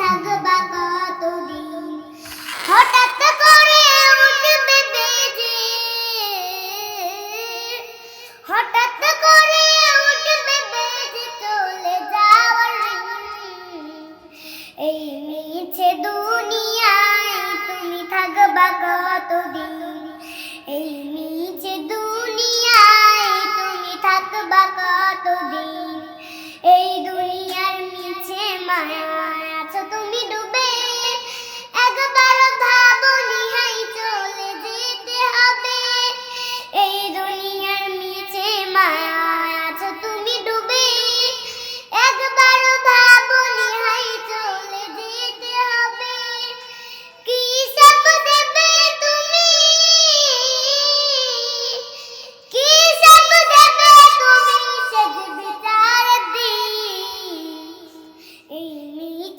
থাকবা কতদিন? হঠাৎ করে উঠবে বেজে। হঠাৎ করে উঠবে বেজে চলে যাওয়ার এই মিছে দুনিয়ায় তুমি থাকবা কতদিন? এই মিছে দুনিয়ায় তুমি থাকবা কতদিন? এই দুনিয়ার মিছে মায়ায়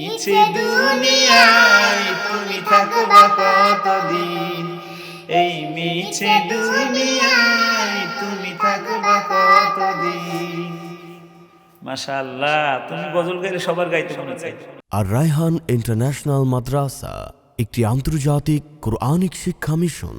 মিছে দুনিয়ায় তুমি থাকবা কতদিন? এই মিছে দুনিয়ায় তুমি থাকবা কতদিন? মাশাআল্লাহ তুমি গজল গাইলে সবার গাইতে মনে চাই আর রায়হান ইন্টারন্যাশনাল মাদ্রাসা একটি আন্তর্জাতিক কোরআনিক শিক্ষা মিশন।